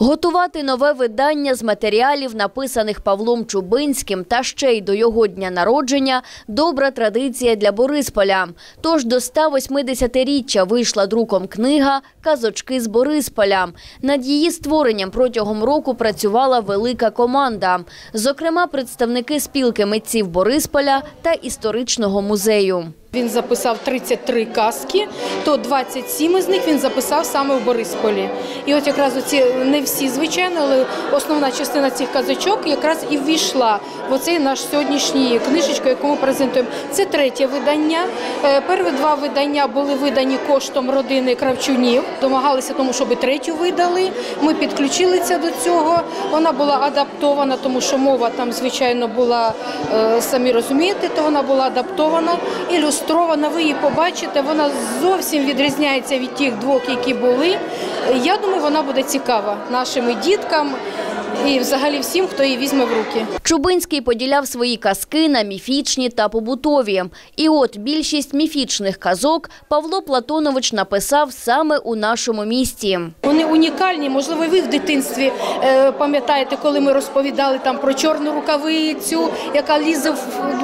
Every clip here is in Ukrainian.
Готувати нове видання з матеріалів, написаних Павлом Чубинським, та ще й до його дня народження – добра традиція для Борисполя. Тож до 180-річчя вийшла друком книга «Казочки з Борисполя». Над її створенням протягом року працювала велика команда. Зокрема, представники спілки митців Борисполя та історичного музею. Він записав 33 казки, то 27 із них він записав саме в Борисполі. І от якраз оці не всі, звичайно, але основна частина цих казочок якраз і ввійшла в оцей наш сьогоднішній книжечку, яку ми презентуємо. Це третє видання. Е, Перші два видання були видані коштом родини Кравчунів. Домагалися тому, щоб третю видали. Ми підключилися до цього. Вона була адаптована, тому що мова там, звичайно, була, е, самі розумієте, то вона була адаптована, ілюстрована. Ви її побачите, вона зовсім відрізняється від тих двох, які були. Я думаю, вона буде цікава нашим діткам і взагалі всім, хто її візьме в руки. Чубинський поділяв свої казки на міфічні та побутові. І от більшість міфічних казок Павло Платонович написав саме у нашому місті. Вони унікальні. Можливо, ви в дитинстві е, пам'ятаєте, коли ми розповідали там про чорну рукавицю, яка лізе в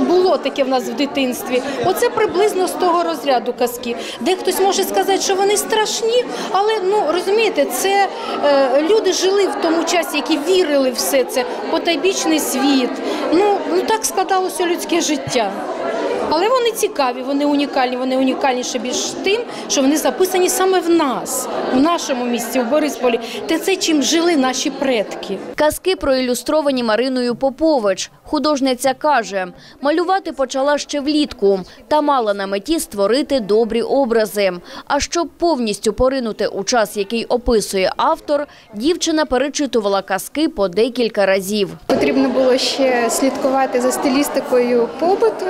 було таке в нас в дитинстві. Оце приблизно з того розряду казки. Де хтось може сказати, що вони страшні, але ну розумієте, це е, люди жили в тому часі, які вірили в все це, потайбічний світ. Ну, ну так складалося людське життя. Але вони цікаві, вони унікальні. Вони унікальніше більш тим, що вони записані саме в нас, в нашому місті, в Борисполі. Те це чим жили наші предки. Казки проілюстровані Мариною Попович. Художниця каже, малювати почала ще влітку та мала на меті створити добрі образи. А щоб повністю поринути у час, який описує автор, дівчина перечитувала казки по декілька разів. Потрібно було ще слідкувати за стилістикою побуту,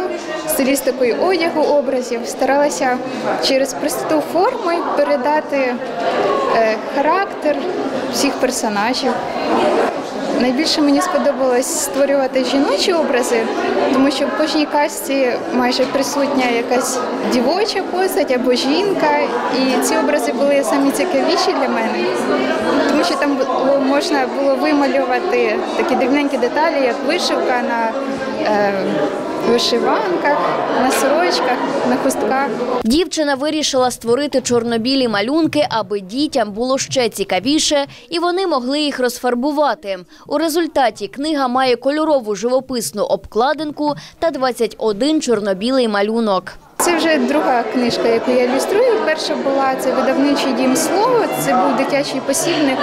стилістикою одягу образів. Старалася через простоту форми передати е, характер всіх персонажів. Найбільше мені сподобалось створювати жіночі образи, тому що в кожній касті майже присутня якась дівоча постать або жінка, і ці образи були самі цікавіші для мене, тому що там було, можна було вималювати такі дрібненькі деталі, як вишивка на е, вишиванках, на сорочках, на хустках. Дівчина вирішила створити чорнобілі малюнки, аби дітям було ще цікавіше, і вони могли їх розфарбувати. У результаті книга має кольорову живописну обкладинку та 21 чорнобілий малюнок. Це вже друга книжка, яку я ілюструю. Перша була це видавничий дім слово. Це був дитячий посібник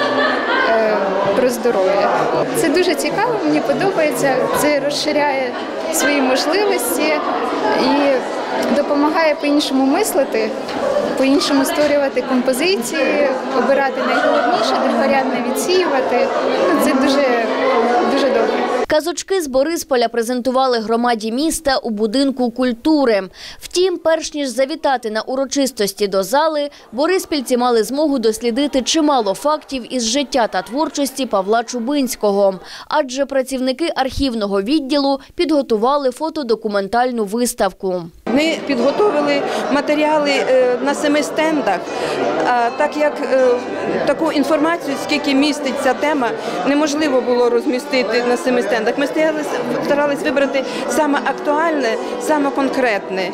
е, про здоров'я. Це дуже цікаво, мені подобається. Це розширяє свої можливості і допомагає по-іншому мислити, по-іншому створювати композиції, обирати найголовніше, другорядне відсіювати. Ну, Це дуже, дуже добре. Казочки з Борисполя презентували громаді міста у будинку культури. Втім, перш ніж завітати на урочистості до зали, бориспільці мали змогу дослідити чимало фактів із життя та творчості Павла Чубинського. Адже працівники архівного відділу підготували фотодокументальну виставку. Ми підготовили матеріали е, на семи стендах. Так як е, таку інформацію, скільки містить ця тема, неможливо було розмістити на семи стендах. Ми старались вибрати саме актуальне, саме конкретне.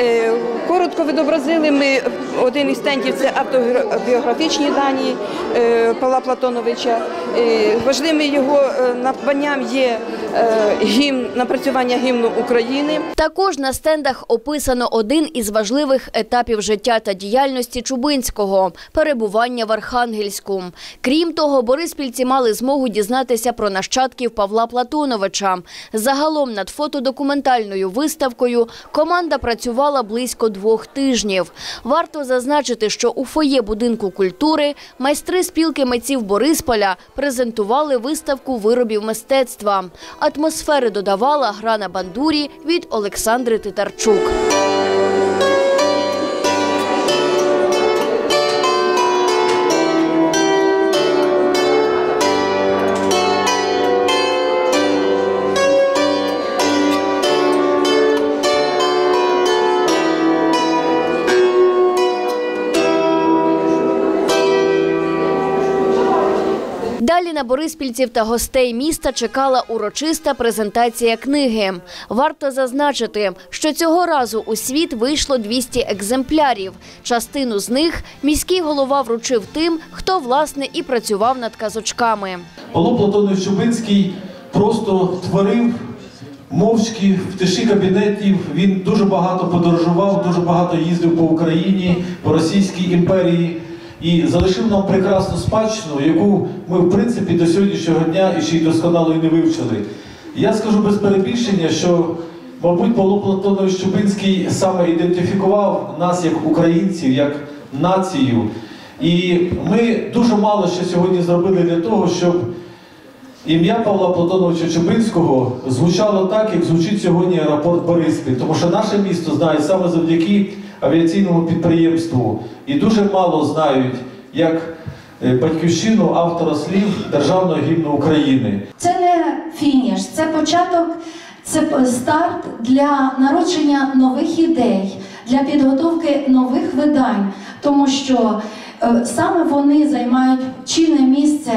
Е, Коротко відобразили ми один із стендів це автобіографічні дані е, Павла Платоновича. Е, Важливим його е, надбанням є е, гімн, напрацювання гімну України. Також на стендах описано один із важливих етапів життя та діяльності Чубинського – перебування в Архангельську. Крім того, бориспільці мали змогу дізнатися про нащадків Павла Платоновича. Загалом над фотодокументальною виставкою команда працювала близько двох тижнів. Варто зазначити, що у фоє будинку культури майстри спілки митців Борисполя презентували виставку виробів мистецтва. Атмосфери додавала гра на бандурі від Олександри Титарчук. Далі на бориспільців та гостей міста чекала урочиста презентація книги. Варто зазначити, що цього разу у світ вийшло 200 екземплярів. Частину з них міський голова вручив тим, хто власне і працював над казочками. Павло Платонович Чубинський просто творив мовчки в тиші кабінетів. Він дуже багато подорожував, дуже багато їздив по Україні, по Російській імперії і залишив нам прекрасну спадщину, яку ми, в принципі, до сьогоднішнього дня і ще й досконало і не вивчили. Я скажу без перебільшення, що, мабуть, Павло Платонович Чубинський саме ідентифікував нас як українців, як націю. І ми дуже мало що сьогодні зробили для того, щоб ім'я Павла Платоновича Чубинського звучало так, як звучить сьогодні аеропорт Бориспіль. Тому що наше місто знає саме завдяки авіаційному підприємству. І дуже мало знають, як е, батьківщину автора слів Державного гімну України. Це не фініш, це початок, це старт для народження нових ідей, для підготовки нових видань, тому що е, саме вони займають чинне місце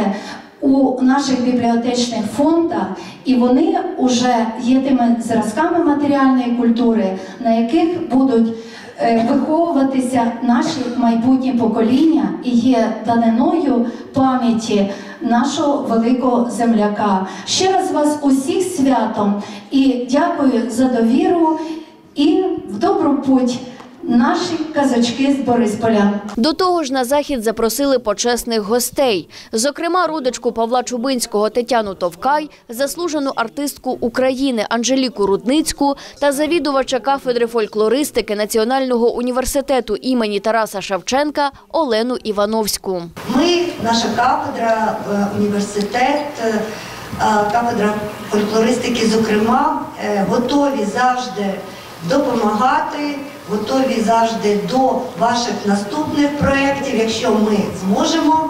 у наших бібліотечних фондах, і вони вже є тими зразками матеріальної культури, на яких будуть виховуватися наші майбутні покоління і є даниною пам'яті нашого великого земляка. Ще раз вас усіх святом і дякую за довіру і в добру путь наші казочки з Борисполя. До того ж, на захід запросили почесних гостей, зокрема, родичку Павла Чубинського Тетяну Товкай, заслужену артистку України Анжеліку Рудницьку та завідувача кафедри фольклористики Національного університету імені Тараса Шевченка Олену Івановську. Ми, наша кафедра, е, університет, е, е, кафедра фольклористики, зокрема, готові завжди допомагати, готові завжди до ваших наступних проєктів, якщо ми зможемо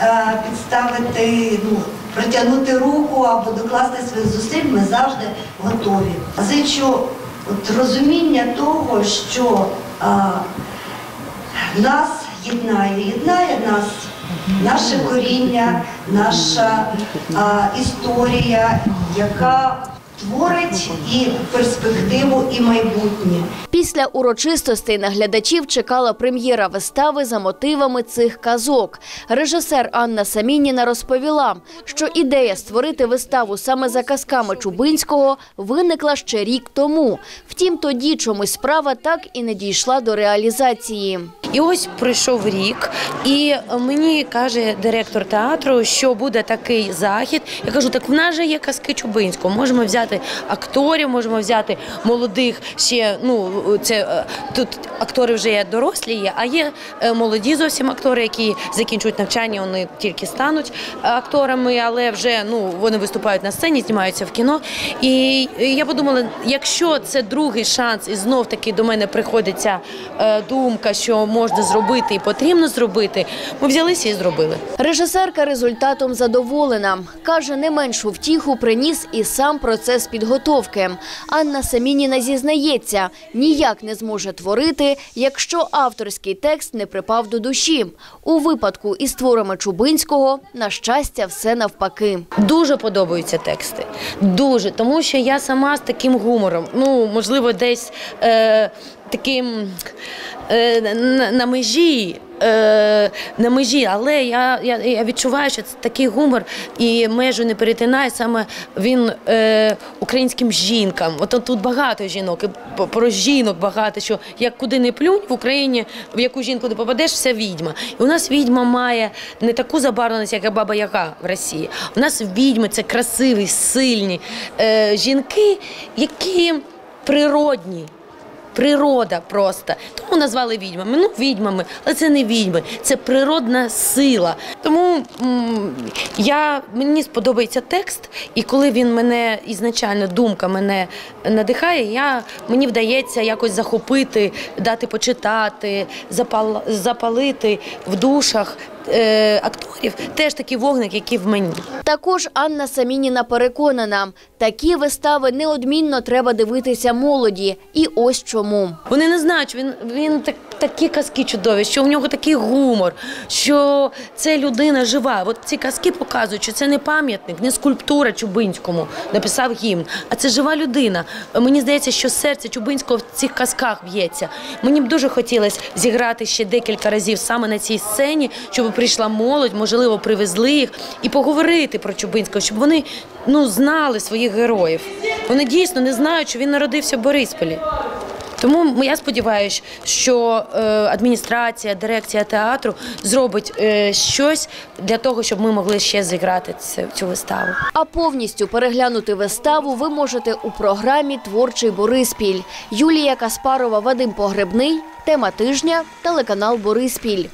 е, підставити, ну, протягнути руку або докласти своїх зусиль, ми завжди готові. Зичу от розуміння того, що е, нас єднає, єднає нас наше коріння, наша а, історія, яка творить і перспективу, і майбутнє. Після урочистостей на глядачів чекала прем'єра вистави за мотивами цих казок. Режисер Анна Самініна розповіла, що ідея створити виставу саме за казками Чубинського виникла ще рік тому. Втім, тоді чомусь справа так і не дійшла до реалізації. І ось пройшов рік, і мені каже директор театру, що буде такий захід. Я кажу, так в нас же є казки Чубинського. Можемо взяти акторів, можемо взяти молодих ще. Ну це е, тут актори вже є дорослі, є, а є е, молоді зовсім актори, які закінчують навчання, вони тільки стануть акторами, але вже ну вони виступають на сцені, знімаються в кіно. І я подумала, якщо це другий шанс, і знов таки до мене приходить ця е, думка, що можна зробити і потрібно зробити, ми взялися і зробили. Режисерка результатом задоволена. Каже, не меншу втіху приніс і сам процес підготовки. Анна Самініна зізнається, ніяк не зможе творити, якщо авторський текст не припав до душі. У випадку із творами Чубинського, на щастя, все навпаки. Дуже подобаються тексти. Дуже, тому що я сама з таким гумором. Ну, можливо, десь е, таким е, на, на межі. Е, на межі, але я, я, я відчуваю, що це такий гумор і межу не перетинає саме він е, українським жінкам. От тут багато жінок, і про жінок багато, що як куди не плюнь в Україні, в яку жінку не попадеш, вся відьма. І у нас відьма має не таку забарвленість, як баба Яга в Росії. У нас відьми це красиві, сильні е, жінки, які природні. Природа просто. Тому назвали відьмами. Ну, відьмами, але це не відьми, це природна сила. Тому я, мені сподобається текст, і коли він мене ізначально думка мене надихає, я, мені вдається якось захопити, дати почитати, запал, запалити в душах е, акторів теж такий вогник, який в мені. Також Анна Самініна переконана, такі вистави неодмінно треба дивитися молоді. І ось чому. Вони не знають, що він, він так, такі казки чудові, що в нього такий гумор, що це людина жива. От ці казки показують, що це не пам'ятник, не скульптура Чубинському написав гімн, а це жива людина. Мені здається, що серце Чубинського в цих казках б'ється. Мені б дуже хотілося зіграти ще декілька разів саме на цій сцені, щоб прийшла молодь, можливо, привезли їх і поговорити про Чубинського, щоб вони ну, знали своїх героїв. Вони дійсно не знають, що він народився в Борисполі. Тому я сподіваюся, що е, адміністрація, дирекція театру зробить е, щось для того, щоб ми могли ще зіграти цю виставу. А повністю переглянути виставу ви можете у програмі Творчий Бориспіль. Юлія Каспарова, Вадим Погребний. Тема тижня. Телеканал Бориспіль.